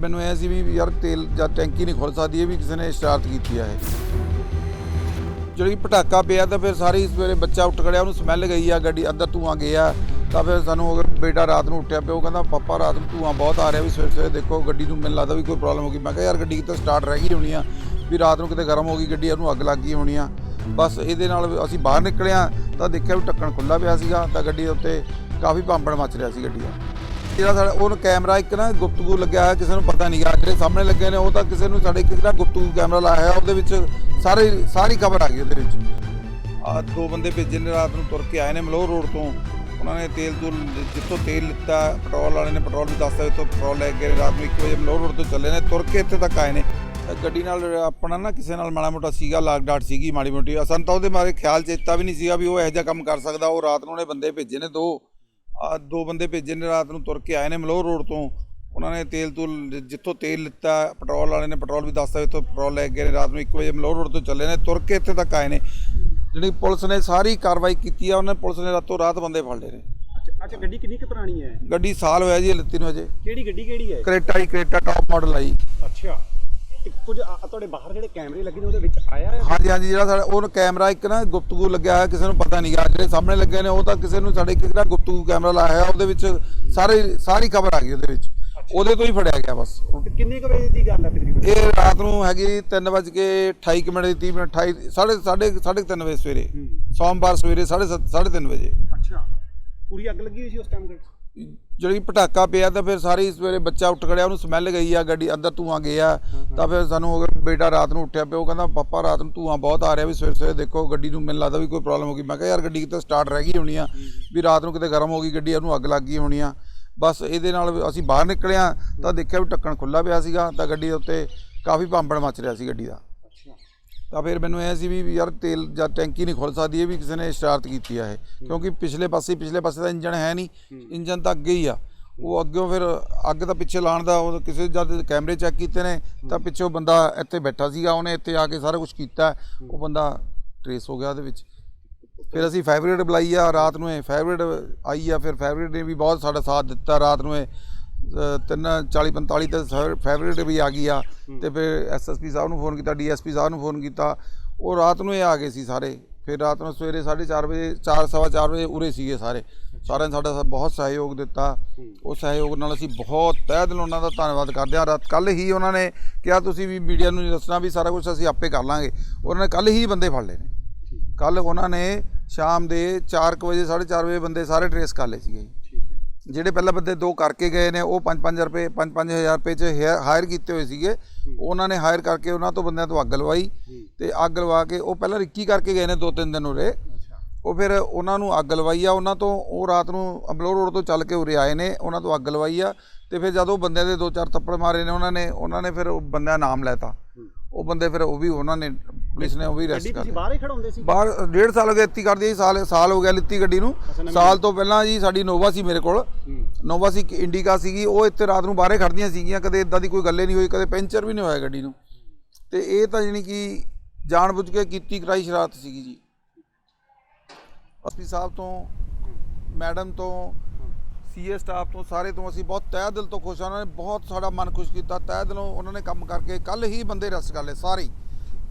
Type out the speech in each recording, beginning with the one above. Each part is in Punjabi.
ਮੈਨੂੰ ਐ ਸੀ ਵੀ ਯਾਰ ਤੇਲ ਜਾਂ ਟੈਂਕੀ ਨਹੀਂ ਖੁੱਲ ਸਕਦੀ, ਇਹ ਵੀ ਕਿਸੇ ਨੇ ਸ਼ਰਾਰਤ ਕੀਤੀ ਆ ਇਹ। ਜਿਹੜੀ ਪਟਾਕਾ ਪਿਆ ਤਾਂ ਫਿਰ ਸਾਰੀ ਸਵੇਰੇ ਬੱਚਾ ਉੱਠ ਖੜਿਆ, ਉਹਨੂੰ ਸਮੈਲ ਗਈ ਆ, ਗੱਡੀ ਅੰਦਰ ਧੂਆਂ ਗਿਆ, ਤਾਂ ਫਿਰ ਸਾਨੂੰ ਅਗਰ ਬੇਟਾ ਰਾਤ ਨੂੰ ਉੱਠਿਆ ਪਿਆ, ਉਹ ਕਹਿੰਦਾ, ਪਾਪਾ, ਰਾਤ ਨੂੰ ਧੂਆਂ ਬਹੁਤ ਆ ਰਿਹਾ ਵੀ ਸਵੇਰੇ ਸਵੇਰੇ ਦੇਖੋ, ਗੱਡੀ ਨੂੰ ਮੈਨੂੰ ਲੱਗਦਾ ਵੀ ਕੋਈ ਪ੍ਰੋਬਲਮ ਹੋ ਗਈ। ਮੈਂ ਕਿਹਾ, ਯਾਰ, ਗੱਡੀ ਕਿਤੇ ਸਟਾਰਟ ਰਹਿ ਗਈ ਹੋਣੀ ਆ, ਵੀ ਰਾਤ ਨੂੰ ਕਿਤੇ ਗਰਮ ਹੋ ਗਈ, ਗੱਡੀ ਉਹਨੂੰ ਅੱਗ ਲੱਗ ਗਈ ਹੋਣੀ ਆ। ਬਸ ਇਹਦੇ ਨਾਲ ਅਸੀਂ ਬਾਹਰ ਨਿਕਲਿਆ ਤਾਂ ਦੇਖਿਆ ਵੀ ਢੱਕਣ ਖੁੱਲਾ ਪਿਆ ਸੀਗਾ, ਤਾਂ ਗੱਡੀ ਦੇ ਉੱਤੇ ਕਾਫੀ ਭਾਂਬੜ ਮੱਚ ਰਿਹਾ ਸੀ ਗੱਡੀ ਦਾ। ਜਿਹੜਾ ਸਾਡਾ ਉਹ ਕੈਮਰਾ ਇੱਕ ਨਾ ਗੁਪਤਗੂ ਲੱਗਿਆ ਹੋਇਆ, ਕਿਸੇ ਨੂੰ ਪਤਾ ਨਹੀਂ ਗਾ, ਜਿਹੜੇ ਸਾਹਮਣੇ ਲੱਗੇ ਨੇ, ਉਹ ਤਾਂ ਕਿਸੇ ਨੂੰ ਸਾਡੇ ਇੱਕ ਨਾ ਗੁਪਤਗੂ ਕੈਮਰਾ ਲਾਇਆ ਹੋਇਆ, ਉਹਦੇ ਵਿੱਚ ਸਾਰੇ, ਸਾਰੀ ਖਬਰ ਆ ਗਈ ਉਹਦੇ ਵਿੱਚ। ਆ ਦੋ ਬੰਦੇ ਭੇਜੇ ਨੇ, ਰਾਤ ਨੂੰ ਤੁਰ ਕੇ ਆਏ ਨੇ ਮਲੋਹ ਰੋਡ ਤੋਂ। ਉਹਨਾਂ ਨੇ ਤੇਲ ਤੋਂ ਜਿੱਥੋਂ ਤੇਲ ਲਿੱਤਾ, ਪੈਟਰੋਲ ਵਾਲੇ ਨੇ ਪੈਟਰੋਲ ਵੀ ਦੱਸਦਾ ਇੱਥੋਂ ਪੈਟਰੋਲ ਲੈ ਕੇ ਰਾਤ ਨੂੰ 1 ਵਜੇ ਮਲੋਹ ਰੋਡ ਤੋਂ ਚੱਲੇ ਨੇ, ਤੁਰ ਕੇ ਇੱਥੇ ਤੱਕ ਆਏ ਨੇ। ਗੱਡੀ ਨਾਲ ਆਪਣਾ ਨਾ ਕਿਸੇ ਨਾਲ ਮਾੜਾ ਮੋਟਾ ਸੀਗਾ, ਲਾਗ ਡਾਟ ਸੀਗੀ, ਮਾੜੀ ਮੋਟੀ। ਸਾਨੂੰ ਤਾਂ ਉਹਦੇ ਬਾਰੇ ਖਿਆਲ ਚੇਤਾ ਵੀ ਨਹੀਂ ਸੀਗਾ ਵੀ ਉਹ ਇਹੋ ਜਿਹਾ ਕੰਮ ਕਰ ਸਕਦਾ, ਉਹ ਰਾਤ ਨੂੰ ਉਹਨੇ ਬੰਦੇ ਭੇਜੇ ਨੇ ਦੋ। ਆ ਦੋ ਬੰਦੇ ਭੇਜੇ ਨੇ ਰਾਤ ਨੂੰ ਤੁਰ ਕੇ ਆਏ ਨੇ ਮਲੋਹ ਰੋਡ ਤੋਂ। ਉਹਨਾਂ ਨੇ ਤੇਲ ਤੂਲ ਜਿੱਥੋਂ ਤੇਲ ਲਿੱਤਾ ਪੈਟਰੋਲ ਵਾਲੇ ਨੇ ਪੈਟਰੋਲ ਵੀ ਦੱਸਦਾ ਇੱਥੋਂ ਪੈਟਰੋਲ ਲੈ ਕੇ ਰਾਤ ਨੂੰ 1 ਵਜੇ ਮਲੋਹ ਰੋਡ ਤੋਂ ਚੱਲੇ ਨੇ ਤੁਰ ਕੇ ਇੱਥੇ ਤੱਕ ਆਏ ਨੇ। ਜਿਹੜੀ ਪੁਲਿਸ ਨੇ ਸਾਰੀ ਕਾਰਵਾਈ ਕੀਤੀ ਆ ਉਹਨੇ ਪੁਲਿਸ ਨੇ ਰਾਤੋਂ ਰਾਤ ਬੰਦੇ ਫੜ ਲਏ ਨੇ। ਅੱਛਾ ਗੱਡੀ ਕਿੰਨੀ ਕੁ ਪੁਰਾਣੀ ਹੈ? ਗੱਡੀ ਸਾਲ ਹੋਇਆ ਜੀ ਲਿੱਤੀ ਨੂੰ ਅਜੇ ਕਿਹੜੀ ਗੱਡੀ ਕਿਹੜੀ ਹੈ? ਕਰੇਟਾ ਹੀ ਕਰੇਟਾ ਟਾਪ ਮਾਡਲ ਆਈ ਅੱਛਾ। ਤੇ ਕੁਝ ਆ- ਤੁਹਾਡੇ ਬਾਹਰ ਜਿਹੜੇ ਕੈਮਰੇ ਲੱਗੇ ਨੇ ਉਹਦੇ ਵਿੱਚ ਆਇਆ ਹੈ? ਹਾਂਜੀ ਹਾਂਜੀ ਜਿਹੜਾ ਸਾਡਾ ਉਹ ਕੈਮਰਾ ਇੱਕ ਨਾ ਗੁਪਤਗੂ ਲੱਗਿਆ ਹੋਇਆ ਕਿਸੇ ਨੂੰ ਪਤਾ ਨਹੀਂ ਗਾ ਜਿਹੜੇ ਸਾਹਮਣੇ ਲੱਗੇ ਨੇ ਉਹ ਤਾਂ ਕਿਸੇ ਨੂੰ ਸਾਡੇ ਇੱਕ ਨਾ ਗੁਪਤਗੂ ਕੈਮਰਾ ਲਾਇਆ ਹੋਇਆ ਉਹਦੇ ਵਿੱਚ ਸਾਰੇ ਸਾਰੀ ਖਬਰ ਆ ਗਈ ਉਹਦੇ ਵਿੱਚ। ਉਹਦੇ ਤੋਂ ਹੀ ਫੜਿਆ ਗਿਆ ਬਸ। ਤੇ ਕਿੰਨੇ ਕੁ ਵਜੇ ਦੀ ਗੱਲ ਹੈ ਤਕਰੀਬਨ? ਇਹ ਰਾਤ ਨੂੰ ਹੈਗੀ 3:28 ਕੁ ਮਿੰਟ ਦੀ 30 ਮਿੰਟ 28 ਸਾਢੇ ਸਾਢੇ ਸਾਢੇ ਕੁ ਤਿੰਨ ਵਜੇ ਸਵੇਰੇ। ਹੂੰ। ਸੋਮਵਾਰ ਸਵੇਰੇ 3:30 ਤਿੰਨ ਵਜੇ। ਅੱਛਾ। ਪੂਰੀ ਅੱਗ ਲੱਗੀ ਹੋਈ ਸੀ ਉਸ ਟਾਈਮ ਤੇ? ਜਿਹੜੀ ਪਟਾਕਾ ਪਿਆ ਤਾਂ ਫਿਰ ਸਾਰੀ ਸਵੇਰੇ ਬੱਚਾ ਉੱਠ ਖੜਿਆ, ਉਹਨੂੰ ਸਮੈਲ ਗਈ ਆ, ਗੱਡੀ ਅੰਦਰ ਧੂਆਂ ਗਿਆ। ਤਾਂ ਫਿਰ ਸਾਨੂੰ ਅਗਰ ਬੇਟਾ ਰਾਤ ਨੂੰ ਉੱਠਿਆ ਪਿਆ। ਉਹ ਕਹਿੰਦਾ, ਪਾਪਾ, ਰਾਤ ਨੂੰ ਧੂਆਂ ਬਹੁਤ ਆ ਰਿਹਾ ਵੀ ਸਵੇਰੇ ਸਵੇਰੇ ਦੇਖੋ, ਗੱਡੀ ਨੂੰ ਮੈਨੂੰ ਲੱਗਦਾ ਵੀ ਕੋਈ ਪ੍ਰੋਬਲਮ ਹੋ ਗਈ। ਮੈਂ ਕਿਹਾ, ਯਾਰ ਗੱਡੀ ਕਿਤੇ ਸਟਾਰਟ ਰਹਿ ਗਈ ਹੋਣੀ ਆ, ਵੀ ਰਾਤ ਨੂੰ ਕਿਤੇ ਗਰਮ ਹੋ ਗਈ ਗੱਡੀ, ਉਹਨੂੰ ਅੱਗ ਲੱਗ ਗਈ ਹੋਣੀ ਆ। ਬਸ ਇਹਦੇ ਨਾਲ ਅਸੀਂ ਬਾਹਰ ਨਿਕਲਿਆ ਤਾਂ ਦੇਖਿਆ ਵੀ ਢੱਕਣ ਖੁੱਲਾ ਪਿਆ ਸੀਗਾ, ਤਾਂ ਗੱਡੀ ਦੇ ਉੱਤੇ ਕਾਫੀ ਭਾਂਬੜ ਮੱਚ ਰਿਹਾ ਸੀ ਗੱਡੀ ਦਾ। ਤਾਂ ਫਿਰ ਮੈਨੂੰ ਐ ਸੀ ਵੀ ਯਾਰ ਤੇਲ ਜਾਂ ਟੈਂਕੀ ਨਹੀਂ ਖੁੱਲ ਸਕਦੀ ਇਹ ਵੀ ਕਿਸੇ ਨੇ ਸ਼ਰਾਰਤ ਕੀਤੀ ਆ ਇਹ। ਕਿਉਂਕਿ ਪਿਛਲੇ ਪਾਸੇ ਪਿਛਲੇ ਪਾਸੇ ਦਾ ਇੰਜਨ ਹੈ ਨਹੀਂ ਇੰਜਨ ਤਾਂ ਅੱਗੇ ਹੀ ਆ। ਉਹ ਅੱਗਿਓਂ ਫਿਰ ਅੱਗ ਤਾਂ ਪਿੱਛੇ ਲਾਣ ਦਾ ਉਹ ਕਿਸੇ ਜਦ ਕੈਮਰੇ ਚੈੱਕ ਕੀਤੇ ਨੇ ਤਾਂ ਪਿੱਛੋਂ ਬੰਦਾ ਇੱਥੇ ਬੈਠਾ ਸੀਗਾ ਉਹਨੇ ਇੱਥੇ ਆ ਕੇ ਸਾਰਾ ਕੁਝ ਕੀਤਾ। ਉਹ ਬੰਦਾ ਟਰੇਸ ਹੋ ਗਿਆ ਉਹਦੇ ਵਿੱਚ। ਫਿਰ ਅਸੀਂ ਫਾਇਬਰੇਟ ਬੁਲਾਈ ਆ ਰਾਤ ਨੂੰ ਇਹ ਫਾਇਬਰੇਟ ਆਈ ਆ ਫਿਰ ਫਾਇਬਰੇਟ ਨੇ ਵੀ ਬਹੁਤ ਸਾਡਾ ਸਾਥ ਦਿੱਤਾ ਰਾਤ ਨੂੰ ਇਹ ਤਿੰਨ 40 45 ਤੇ ਫਾਇਬਰੇਟ ਵੀ ਆ ਗਈ ਆ ਤੇ ਫਿਰ ਐਸਐਸਪੀ ਸਾਹਿਬ ਨੂੰ ਫੋਨ ਕੀਤਾ ਡੀਐਸਪੀ ਸਾਹਿਬ ਨੂੰ ਫੋਨ ਕੀਤਾ। ਉਹ ਰਾਤ ਨੂੰ ਇਹ ਆ ਗਏ ਸੀ ਸਾਰੇ। ਫਿਰ ਰਾਤ ਨੂੰ ਸਵੇਰੇ 4:30 ਵਜੇ 4 ਸਵਾ ਚਾਰ ਵਜੇ ਉਰੇ ਸੀਗੇ ਸਾਰੇ। ਸਾਰਿਆਂ ਸਾਡਾ ਬਹੁਤ ਸਹਿਯੋਗ ਦਿੱਤਾ। ਉਹ ਸਹਿਯੋਗ ਨਾਲ ਅਸੀਂ ਬਹੁਤ ਤਹਿ ਦਿਲੋਂ ਉਹਨਾਂ ਦਾ ਧੰਨਵਾਦ ਕਰਦੇ ਹਾਂ। ਰਾਤ ਕੱਲ ਹੀ ਉਹਨਾਂ ਨੇ ਕਿਹਾ ਤੁਸੀਂ ਵੀ ਮੀਡੀਆ ਨੂੰ ਦੱਸਣਾ ਵੀ ਸਾਰਾ ਕੁਝ ਅਸੀਂ ਆਪੇ ਕਰ ਲਾਂਗੇ। ਉਹਨਾਂ ਨੇ ਕੱਲ ਹੀ ਬੰਦੇ ਫੜ ਲਏ ਨੇ। ਕੱਲ ਉਹਨਾਂ ਨੇ ਸ਼ਾਮ ਦੇ 4 ਵਜੇ 4:30 ਵਜੇ ਬੰਦੇ ਸਾਰੇ ਟਰੇਸ ਕਰ ਲਏ ਸੀਗੇ ਜੀ। ਜਿਹੜੇ ਪਹਿਲਾਂ ਬੰਦੇ ਦੋ ਕਰਕੇ ਗਏ ਨੇ, ਉਹ 5-5 ਰੁਪਏ 5-5000 ਰੁਪਏ ਚ ਹਾਇਰ ਕੀਤੇ ਹੋਏ ਸੀਗੇ। ਉਹਨਾਂ ਨੇ ਹਾਇਰ ਕਰਕੇ ਉਹਨਾਂ ਤੋਂ ਬੰਦਿਆਂ ਤੋਂ ਅੱਗ ਲਵਾਈ ਤੇ ਅੱਗ ਲਵਾ ਕੇ ਉਹ ਪਹਿਲਾਂ ਰਿੱਕੀ ਕਰਕੇ ਗਏ ਨੇ ਦੋ ਤਿੰਨ ਦਿਨ ਉਰੇ। ਉਹ ਫਿਰ ਉਹਨਾਂ ਨੂੰ ਅੱਗ ਲਵਾਈ ਆ, ਉਹਨਾਂ ਤੋਂ ਉਹ ਰਾਤ ਨੂੰ ਅਬਲੋ ਰੋਡ ਤੋਂ ਚੱਲ ਕੇ ਉਰੇ ਆਏ ਨੇ, ਉਹਨਾਂ ਤੋਂ ਅੱਗ ਲਵਾਈ ਆ ਤੇ ਫਿਰ ਜਦੋਂ ਬੰਦਿਆਂ ਦੇ ਦੋ ਚਾਰ ਥੱਪੜ ਮਾਰੇ ਨੇ ਉਹਨਾਂ ਨੇ ਉਹਨਾਂ ਨੇ ਫਿਰ ਉਹ ਬੰਦਿਆਂ ਦਾ ਨਾਮ ਲੈਤਾ। ਉਹ ਬੰਦੇ ਫਿਰ ਉਹ ਵੀ ਉਹਨਾਂ ਨੇ ਪੁਲਿਸ ਨੇ ਉਹ ਵੀ ਅਰੈਸਟ ਗੱਡੀ ਕਰ ਤੁਸੀਂ ਬਾਹਰ ਹੀ ਖੜਾਉਂਦੇ ਸੀ? ਬਾਹਰ ਡੇਢ ਸਾਲ ਹੋ ਗਿਆ ਇੱਤੀ ਕਰਦੀ ਸਾਲ ਸਾਲ ਹੋ ਗਿਆ ਲਿੱਤੀ ਗੱਡੀ ਨੂੰ। ਸਾਲ ਤੋਂ ਪਹਿਲਾਂ ਜੀ ਸਾਡੀ ਨੋਵਾ ਸੀ ਮੇਰੇ ਕੋਲ। ਨੋਵਾ ਸੀ ਇੰਡੀਕਾ ਸੀਗੀ ਉਹ ਇੱਥੇ ਰਾਤ ਨੂੰ ਬਾਹਰੇ ਖੜਦੀਆਂ ਸੀਗੀਆਂ ਕਦੇ ਇਦਾਂ ਦੀ ਕੋਈ ਗੱਲੇ ਨਹੀਂ ਹੋਈ ਕਦੇ ਪੈਂਚਰ ਵੀ ਨਹੀਂ ਹੋਇਆ ਗੱਡੀ ਨੂੰ। ਤੇ ਇਹ ਤਾਂ ਜਾਣੀ ਕਿ ਜਾਣਬੁੱਝ ਕੇ ਕੀਤੀ ਕਰਾਈ ਸ਼ਰਾਰਤ ਸੀਗੀ ਜੀ। ਅਸਪੀ ਸਾਹਿਬ ਤੋਂ ਮੈਡਮ ਤੋਂ ਸੀਏ ਸਟਾਫ ਤੋਂ ਸਾਰੇ ਤੋਂ ਅਸੀਂ ਬਹੁਤ ਤਹਿ ਦਿਲ ਤੋਂ ਖੁਸ਼ ਹਾਂ। ਉਹਨਾਂ ਨੇ ਬਹੁਤ ਸਾਡਾ ਮਨ ਖੁਸ਼ ਕੀਤਾ। ਤਹਿ ਦਿਲੋਂ ਉਹਨਾਂ ਨੇ ਕੰਮ ਕਰਕੇ ਕੱਲ ਹੀ ਬੰਦੇ ਰਸ ਕਰ ਲਏ ਸਾਰੇ।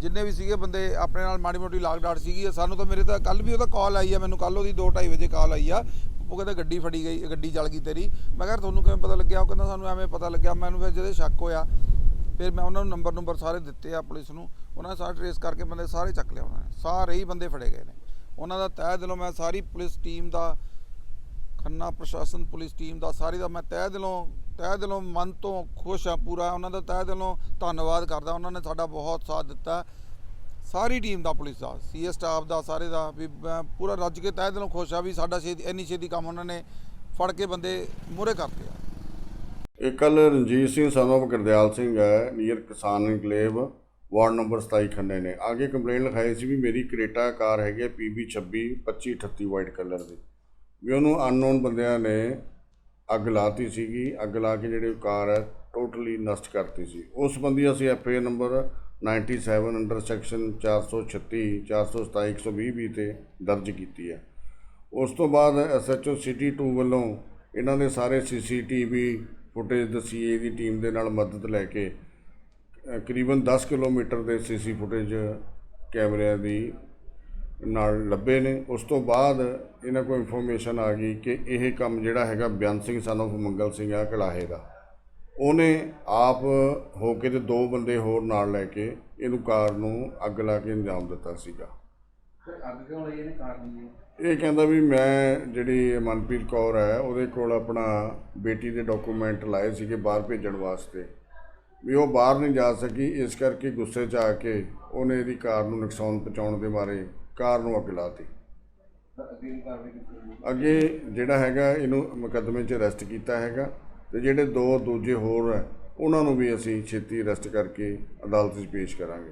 ਜਿੰਨੇ ਵੀ ਸੀਗੇ ਬੰਦੇ ਆਪਣੇ ਨਾਲ ਮਾੜੀ ਮੋਟੀ ਲਾਗ ਡਾਟ ਸੀਗੀ ਸਾਨੂੰ ਤਾਂ ਮੇਰੇ ਤਾਂ ਕੱਲ ਵੀ ਉਹਦਾ ਕਾਲ ਆਈ ਆ ਮੈਨੂੰ ਕੱਲ ਉਹਦੀ 2:30 ਵਜੇ ਕਾਲ ਆਈ ਆ। ਉਹ ਕਹਿੰਦਾ ਗੱਡੀ ਫੜੀ ਗਈ, ਗੱਡੀ ਜਲ ਗਈ ਤੇਰੀ। ਮੈਂ ਕਿਹਾ ਤੁਹਾਨੂੰ ਕਿਵੇਂ ਪਤਾ ਲੱਗਿਆ? ਉਹ ਕਹਿੰਦਾ ਸਾਨੂੰ ਐਵੇਂ ਪਤਾ ਲੱਗਿਆ। ਮੈਨੂੰ ਫਿਰ ਜਿਹਦੇ ਸ਼ੱਕ ਹੋਇਆ, ਫਿਰ ਮੈਂ ਉਹਨਾਂ ਨੂੰ ਨੰਬਰ ਨੰਬਰ ਸਾਰੇ ਦਿੱਤੇ ਆ ਪੁਲਿਸ ਨੂੰ। ਉਹਨਾਂ ਨੇ ਸਾਰੇ ਟਰੇਸ ਕਰਕੇ ਬੰਦੇ ਸਾਰੇ ਚੱਕ ਲਿਆ ਉਹਨਾਂ ਨੇ। ਸਾਰੇ ਹੀ ਬੰਦੇ ਫੜੇ ਗਏ ਨੇ। ਉਹਨਾਂ ਦਾ ਤਹਿ ਦਿਲੋਂ ਮੈਂ ਸਾਰੀ ਪੁਲਿਸ ਟੀਮ ਦਾ, ਖੰਨਾ ਪ੍ਰਸ਼ਾਸਨ ਪੁਲਿਸ ਟੀਮ ਦਾ, ਸਾਰੀ ਦਾ ਮੈਂ ਤਹਿ ਦਿਲੋਂ ਤਹਿ ਦਿਲੋਂ ਮਨ ਤੋਂ ਖੁਸ਼ ਆ ਪੂਰਾ। ਉਹਨਾਂ ਦਾ ਤਹਿ ਦਿਲੋਂ ਧੰਨਵਾਦ ਕਰਦਾ। ਉਹਨਾਂ ਨੇ ਸਾਡਾ ਬਹੁਤ ਸਾਥ ਦਿੱਤਾ। ਸਾਰੀ ਟੀਮ ਦਾ, ਪੁਲਿਸ ਦਾ, ਸੀਏ ਸਟਾਫ ਦਾ, ਸਾਰੇ ਦਾ ਵੀ ਮੈਂ ਪੂਰਾ ਰੱਜ ਕੇ ਤਹਿ ਦਿਲੋਂ ਖੁਸ਼ ਆ ਵੀ ਸਾਡਾ ਛੇਤੀ, ਇੰਨੀ ਛੇਤੀ ਕੰਮ ਉਹਨਾਂ ਨੇ ਫੜ ਕੇ ਬੰਦੇ ਮੂਹਰੇ ਕਰਤੇ ਆ। ਇਹ ਕੱਲ ਰਣਜੀਤ ਸਿੰਘ ਸਨੋਫ ਕਰਦਿਆਲ ਸਿੰਘ ਹੈ ਨੀਅਰ ਕਿਸਾਨ ਇਨਕਲੇਵ ਵਾਰਡ ਨੰਬਰ 27 ਖੰਨੇ ਨੇ। ਆਗੇ ਕੰਪਲੇਂਟ ਲਿਖਾਈ ਸੀ ਵੀ ਮੇਰੀ ਕਰੇਟਾ ਕਾਰ ਹੈਗੀ ਹੈ PB 26 2538 ਵਾਈਟ ਕਲਰ ਦੀ। ਵੀ ਉਹਨੂੰ ਅਨਨੋਨ ਬੰਦਿਆਂ ਨੇ ਅੱਗ ਲਾਤੀ ਸੀਗੀ ਅੱਗ ਲਾ ਕੇ ਜਿਹੜੀ ਕਾਰ ਹੈ ਟੋਟਲੀ ਨਸ਼ਟ ਕਰਤੀ ਸੀ। ਉਸ ਸੰਬੰਧੀ ਅਸੀਂ ਐਫਏ ਨੰਬਰ 97 ਅੰਡਰ ਸੈਕਸ਼ਨ 436 427 120 ਵੀ ਤੇ ਦਰਜ ਕੀਤੀ ਹੈ। ਉਸ ਤੋਂ ਬਾਅਦ ਐਸਐਚਓ ਸਿਟੀ 2 ਵੱਲੋਂ ਇਹਨਾਂ ਦੇ ਸਾਰੇ ਸੀਸੀਟੀਵੀ ਫੁਟੇਜ ਦਸੀਏ ਦੀ ਟੀਮ ਦੇ ਨਾਲ ਮਦਦ ਲੈ ਕੇ ਅ, ਕਰੀਬਨ 10 ਕਿਲੋਮੀਟਰ ਦੇ ਸੀਸੀ ਫੁਟੇਜ ਕੈਮਰਿਆਂ ਦੀ ਨਾਲ ਲੱਭੇ ਨੇ। ਉਸ ਤੋਂ ਬਾਅਦ ਇਹਨਾਂ ਕੋਲ ਇਨਫੋਰਮੇਸ਼ਨ ਆ ਗਈ ਕਿ ਇਹ ਕੰਮ ਜਿਹੜਾ ਹੈਗਾ ਬਿਆਨ ਸਿੰਘ son of ਮੰਗਲ ਸਿੰਘ ਆ ਕਲਾਹੇ ਦਾ। ਉਹਨੇ ਆਪ ਹੋ ਕੇ ਤੇ ਦੋ ਬੰਦੇ ਹੋਰ ਨਾਲ ਲੈ ਕੇ ਇਹਨੂੰ ਕਾਰ ਨੂੰ ਅੱਗ ਲਾ ਕੇ ਅੰਜਾਮ ਦਿੱਤਾ ਸੀਗਾ। ਅੱਗ ਕਿਉਂ ਲਈ ਇਹਨੇ ਕਾਰਨ ਜੀ ਇਹ ਕਹਿੰਦਾ ਵੀ ਮੈਂ ਜਿਹੜੀ ਮਨਪ੍ਰੀਤ ਕੌਰ ਹੈ ਉਹਦੇ ਕੋਲ ਆਪਣਾ ਬੇਟੀ ਦੇ ਡਾਕੂਮੈਂਟ ਲਾਏ ਸੀਗੇ ਬਾਹਰ ਭੇਜਣ ਵਾਸਤੇ। ਵੀ ਉਹ ਬਾਹਰ ਨਹੀਂ ਜਾ ਸਕੀ ਇਸ ਕਰਕੇ ਗੁੱਸੇ 'ਚ ਆ ਕੇ ਉਹਨੇ ਇਹਦੀ ਕਾਰ ਨੂੰ ਨੁਕਸਾਨ ਪਹੁੰਚਾਉਣ ਦੇ ਮਾਰੇ ਕਾਰ ਨੂੰ ਅੱਗ ਲਾਤੀ। ਅੱਗੇ ਜਿਹੜਾ ਹੈਗਾ ਇਹਨੂੰ ਮੁਕੱਦਮੇ 'ਚ ਅਰੈਸਟ ਕੀਤਾ ਹੈਗਾ ਤੇ ਜਿਹੜੇ ਦੋ ਦੂਜੇ ਹੋਰ ਹੈ, ਉਹਨਾਂ ਨੂੰ ਵੀ ਅਸੀਂ ਛੇਤੀ ਅਰੈਸਟ ਕਰਕੇ ਅਦਾਲਤ 'ਚ ਪੇਸ਼ ਕਰਾਂਗੇ।